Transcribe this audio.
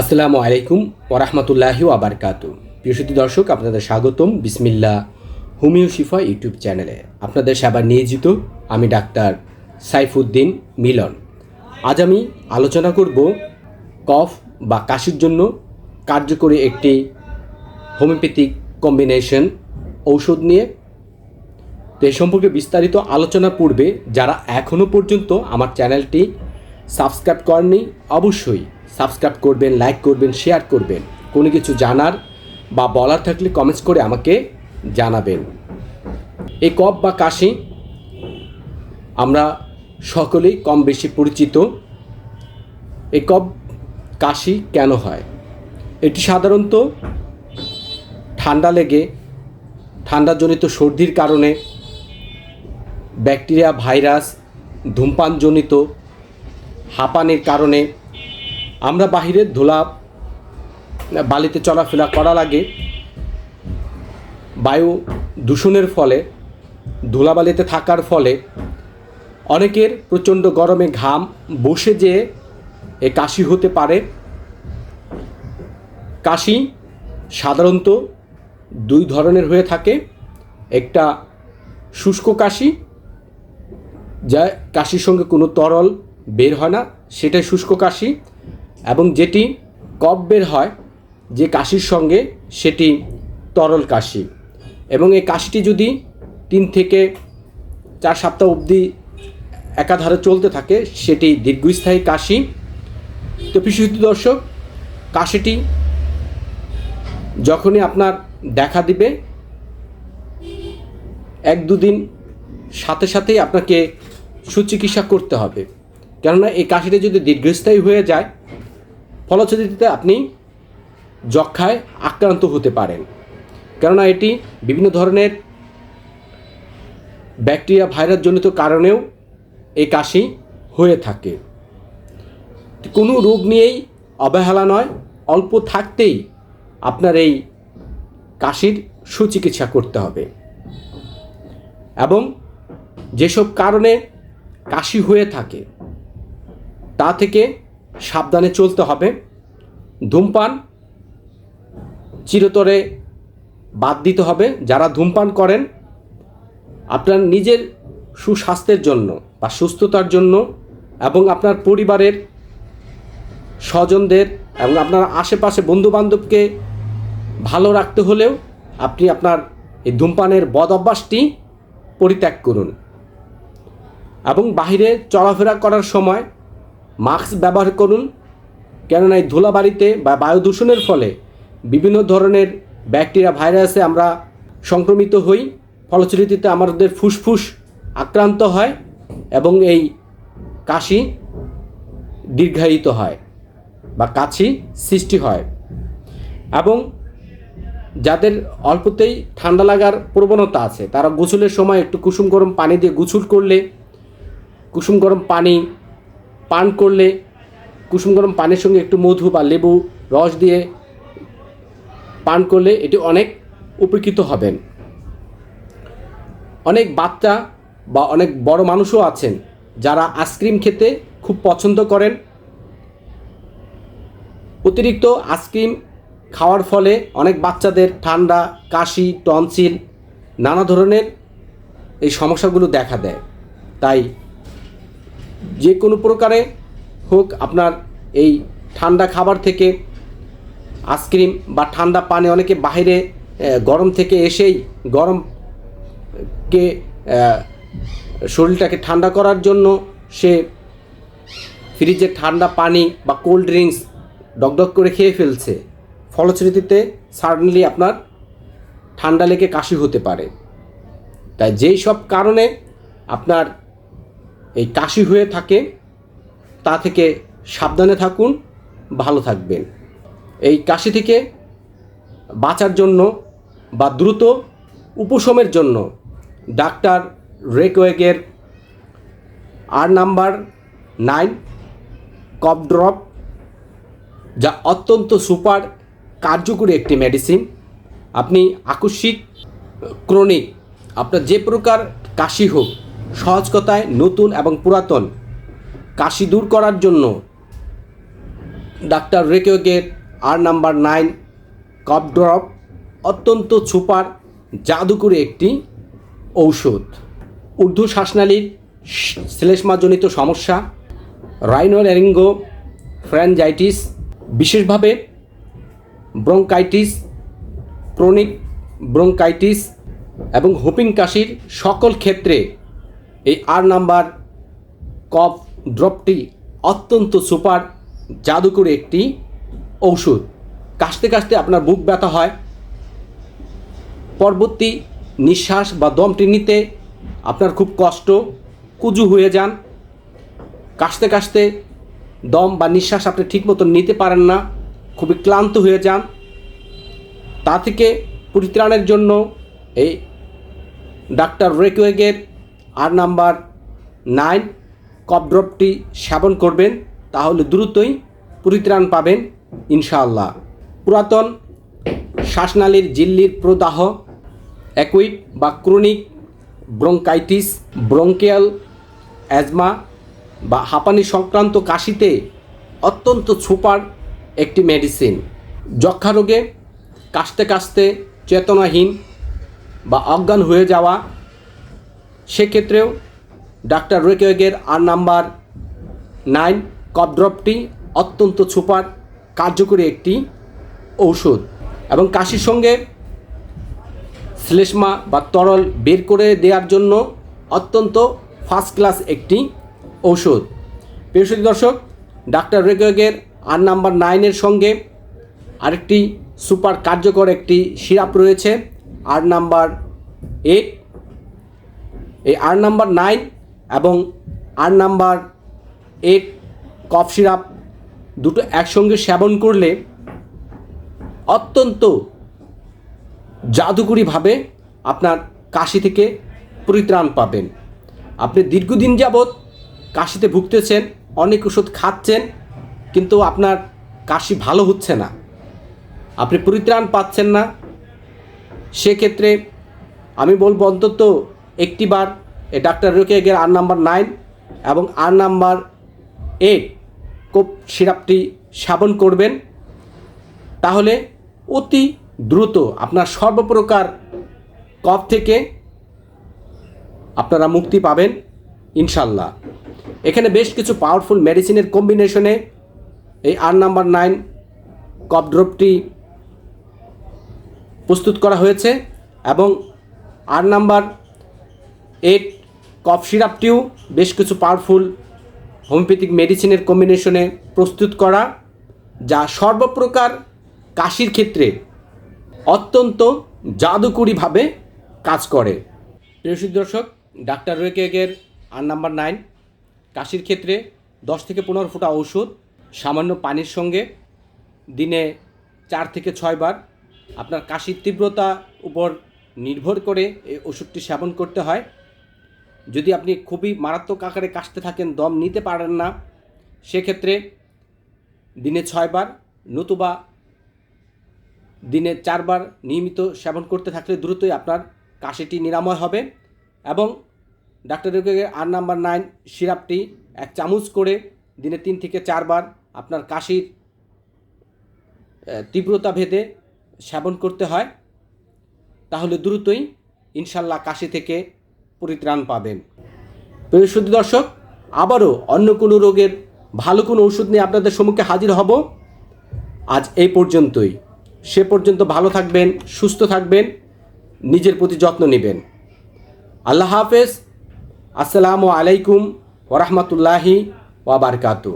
আসসালামু আলাইকুম ওরহমতুল্লাহি আবারকাত প্রিয়সতী দর্শক, আপনাদের স্বাগতম বিসমিল্লা হোমিও শিফা ইউটিউব চ্যানেলে। আপনাদের সেবা নিয়োজিত আমি ডাক্তার সাইফুদ্দিন মিলন। আজ আমি আলোচনা করব কফ বা কাশির জন্য কার্যকরী একটি হোমিওপ্যাথিক কম্বিনেশন ঔষধ নিয়ে। তো এ সম্পর্কে বিস্তারিত আলোচনা পূর্বে যারা এখনও পর্যন্ত আমার চ্যানেলটি সাবস্ক্রাইব করেননি, অবশ্যই সাবস্ক্রাইব করবেন লাইক করবেন শেয়ার করবেন। কোনো কিছু জানার বা বলার থাকলে কমেন্টস করে আমাকে জানাবেন। এই কফ বা কাশি আমরা সকলেই কম বেশি পরিচিত। এই কফ কাশি কেন হয়? এটি সাধারণত ঠান্ডা লেগে, ঠান্ডাজনিত সর্দির কারণে ব্যাকটেরিয়া, ভাইরাস, ধূমপানজনিত, হাঁপানির কারণে আমরা বাহিরের ধুলা, বালিতে চলাফেরা করা লাগে বায়ু দূষণের ফলে, ধুলাবালিতে থাকার ফলে অনেকের প্রচণ্ড গরমে ঘাম বসে যেয়ে এ কাশি হতে পারে। কাশি সাধারণত দুই ধরনের হয়ে থাকে। একটা শুষ্ক কাশি, যা কাশির সঙ্গে কোনো তরল বের হয় না, সেটাই শুষ্ক কাশি। এবং যেটি কফ বের হয় যে কাশির সঙ্গে, সেটি তরল কাশি। এবং এই কাশিটি যদি তিন থেকে চার সপ্তাহ অবধি একাধারে চলতে থাকে, সেটি দীর্ঘস্থায়ী কাশি। তো পিসুতি দর্শক, কাশিটি যখনই আপনার দেখা দিবে, এক দুদিন সাথে সাথেই আপনাকে সুচিকিৎসা করতে হবে। কেননা এই কাশিটা যদি দীর্ঘস্থায়ী হয়ে যায় ফলশ্রুতিতে আপনি যক্ষায় আক্রান্ত হতে পারেন। কেননা এটি বিভিন্ন ধরনের ব্যাকটেরিয়া, ভাইরাসজনিত কারণেও এই কাশি হয়ে থাকে। কোনো রোগ নিয়েই অবহেলা নয়, অল্প থাকতেই আপনার এই কাশির সুচিকিৎসা করতে হবে। এবং যেসব কারণে কাশি হয়ে থাকে, তা থেকে সাবধানে চলতে হবে। ধূমপান চিরতরে বাদ দিতে হবে। যারা ধূমপান করেন, আপনার নিজের সুস্বাস্থ্যের জন্য বা সুস্থতার জন্য এবং আপনার পরিবারের স্বজনদের এবং আপনার আশেপাশে বন্ধুবান্ধবকে ভালো রাখতে হলেও আপনি আপনার এই ধূমপানের বদ অভ্যাসটি পরিত্যাগ করুন। এবং বাহিরে চলাফেরা করার সময় মাস্ক ব্যবহার করুন। কেননা এই ধুলাবাড়িতে বা বায়ু দূষণের ফলে বিভিন্ন ধরনের ব্যাকটেরিয়া, ভাইরাসে আমরা সংক্রমিত হই। ফলশ্রুতিতে আমাদের ফুসফুস আক্রান্ত হয় এবং এই কাশি দীর্ঘায়িত হয় বা কাছি সৃষ্টি হয়। এবং যাদের অল্পতেই ঠান্ডা লাগার প্রবণতা আছে, তারা গোসলের সময় একটু কুসুম গরম পানি দিয়ে গোসল করলে, কুসুম গরম পানি পান করলে কুসুম গরম পানির সঙ্গে একটু মধু বা লেবু রস দিয়ে পান করলে এটি অনেক উপকৃত হবেন। অনেক বাচ্চা বা অনেক বড় মানুষও আছেন যারা আইসক্রিম খেতে খুব পছন্দ করেন। অতিরিক্ত আইসক্রিম খাওয়ার ফলে অনেক বাচ্চাদের ঠান্ডা, কাশি, টনসিল নানা ধরনের এই সমস্যাগুলো দেখা দেয়। তাই যে কোনো প্রকারে হোক আপনার এই ঠান্ডা খাবার থেকে আইসক্রিম বা ঠান্ডা পানি অনেকে বাইরে গরম থেকে এসেই গরমকে শরীরটাকে ঠান্ডা করার জন্য সে ফ্রিজে ঠান্ডা পানি বা কোল্ড ড্রিঙ্কস ডকডক করে খেয়ে ফেলছে। ফলশ্রুতিতে সাডেনলি আপনার ঠান্ডা লেগে কাশি হতে পারে। তাই যেই সব কারণে আপনার এই কাশি হয়ে থাকে, তা থেকে সাবধানে থাকুন, ভালো থাকবেন। এই কাশি থেকে বাঁচার জন্য বা দ্রুত উপশমের জন্য doctor রেকওয়েগের R number nine cough drop, যা অত্যন্ত সুপার কার্যকরী একটি মেডিসিন। আপনি আকস্মিক ক্রনিক, আপনার যে প্রকার কাশি হোক সহজ কথায় নতুন এবং পুরাতন। কাশি দূর করার জন্য ডাক্তার রেকেগের আর নাম্বার নাইন কপ ড্রপ অত্যন্ত সুপার, জাদুকরি একটি ঔষধ। ঊর্ধ্ব শ্বাসনালীর শ্লেষ্মাজনিত সমস্যা রাইনোল্যারিঙ্গো ফ্র্যাঞ্জাইটিস বিশেষভাবে ব্রঙ্কাইটিস, ক্রনিক ব্রঙ্কাইটিস এবং হুপিং কাশির সকল ক্ষেত্রে এই আর নাম্বার কফ ড্রপটি অত্যন্ত সুপার, জাদুকরি একটি ঔষধ। কাশতে কাশতে আপনার বুক ব্যথা হয়। পরবর্তী নিঃশ্বাস বা দমটি নিতে আপনার খুব কষ্ট, কুজু হয়ে যান। কাশতে কাশতে দম বা নিঃশ্বাস আপনি ঠিকমতো নিতে পারেন না, খুবই ক্লান্ত হয়ে যান। তা থেকে পরিত্রাণের জন্য এই ডাক্তার রেকুয়েগের আর নাম্বার নাইন, কপ ড্রপটি সেবন করবেন, তাহলে দ্রুতই পরিত্রাণ পাবেন, ইনশাআল্লাহ। পুরাতন শ্বাসনালীর জিল্লির প্রদাহ, অ্যাকুইড বা ক্রনিক ব্রঙ্কাইটিস, ব্রঙ্কিয়াল অ্যাজমা বা হাঁপানি সংক্রান্ত কাশিতে অত্যন্ত সুপার একটি মেডিসিন। যক্ষা রোগে কাশতে কাশতে চেতনাহীন বা অজ্ঞান হয়ে যাওয়া সেক্ষেত্রেও ডাক্তার রেকেগের আর নাম্বার নাইন কপ ড্রপটি অত্যন্ত সুপার, কার্যকরী একটি ঔষধ। এবং কাশির সঙ্গে শ্লেষ্মা বা তরল বের করে দেওয়ার জন্য অত্যন্ত ফার্স্ট ক্লাস একটি ঔষধ। প্রিয়সী দর্শক, ডাক্তার রেগের আর নাম্বার নাইনের সঙ্গে আরেকটি সুপার কার্যকর একটি সিরাপ রয়েছে। আর নাম্বার এইট এই আর নাম্বার নাইন এবং R number eight cough syrup দুটো একসঙ্গে সেবন করলে অত্যন্ত জাদুকরীভাবে আপনার কাশি থেকে পরিত্রাণ পাবেন। আপনি দীর্ঘদিন যাবৎ কাশিতে ভুগতেছেন, অনেক ওষুধ খাচ্ছেন, কিন্তু আপনার কাশি ভালো হচ্ছে না। আপনি পরিত্রাণ পাচ্ছেন না। সেক্ষেত্রে আমি বলব অন্তত একটিবার এই ডাক্তার রোকেগের আর নাম্বার নাইন এবং আর নাম্বার এইট কোপ সিরাপটি সেবন করবেন। তাহলে অতি দ্রুত আপনার সর্বপ্রকার কফ থেকে আপনারা মুক্তি পাবেন ইনশাল্লাহ। এখানে বেশ কিছু পাওয়ারফুল মেডিসিনের কম্বিনেশনে এই আর নাম্বার নাইন কফ ড্রপটি প্রস্তুত করা হয়েছে এবং আর নাম্বার এইট কফ সিরাপটিও বেশ কিছু পাওয়ারফুল হোমিওপ্যাথিক মেডিসিনের কম্বিনেশনে প্রস্তুত করা, যা সর্বপ্রকার কাশির ক্ষেত্রে অত্যন্ত জাদুকরীভাবে কাজ করে। প্রিয়সী দর্শক, ডাক্তার রেকেগের আর নাম্বার নাইন কাশির ক্ষেত্রে দশ থেকে পনেরো ফোঁটা ওষুধ সামান্য পানির সঙ্গে দিনে চার থেকে ছয়বার আপনার কাশির তীব্রতা উপর নির্ভর করে এই ওষুধটি সেবন করতে হয়। যদি আপনি খুবই মারাত্মক আকারে কাশতে থাকেন, দম নিতে পারেন না, সেক্ষেত্রে দিনে ছয়বার নতুবা দিনে চারবার নিয়মিত সেবন করতে থাকলে দ্রুতই আপনার কাশিটি নিরাময় হবে এবং ডাক্তার আর নাম্বার নাইন সিরাপটি এক চামচ করে দিনে তিন থেকে চারবার আপনার কাশির তীব্রতা ভেদে সেবন করতে হয়। তাহলে দ্রুতই ইনশাল্লাহ কাশি থেকে পরিত্রাণ পাবেন। প্রিয় দর্শক, আবারও অন্য কোনো রোগের ভালো কোনো ওষুধ নিয়ে আপনাদের সম্মুখে হাজির হব। আজ এই পর্যন্তই। সে পর্যন্ত ভালো থাকবেন, সুস্থ থাকবেন, নিজের প্রতি যত্ন নেবেন। আল্লাহ হাফেজ। আসসালামু আলাইকুম ওরহমতুল্লাহি ওয়াবারকাতু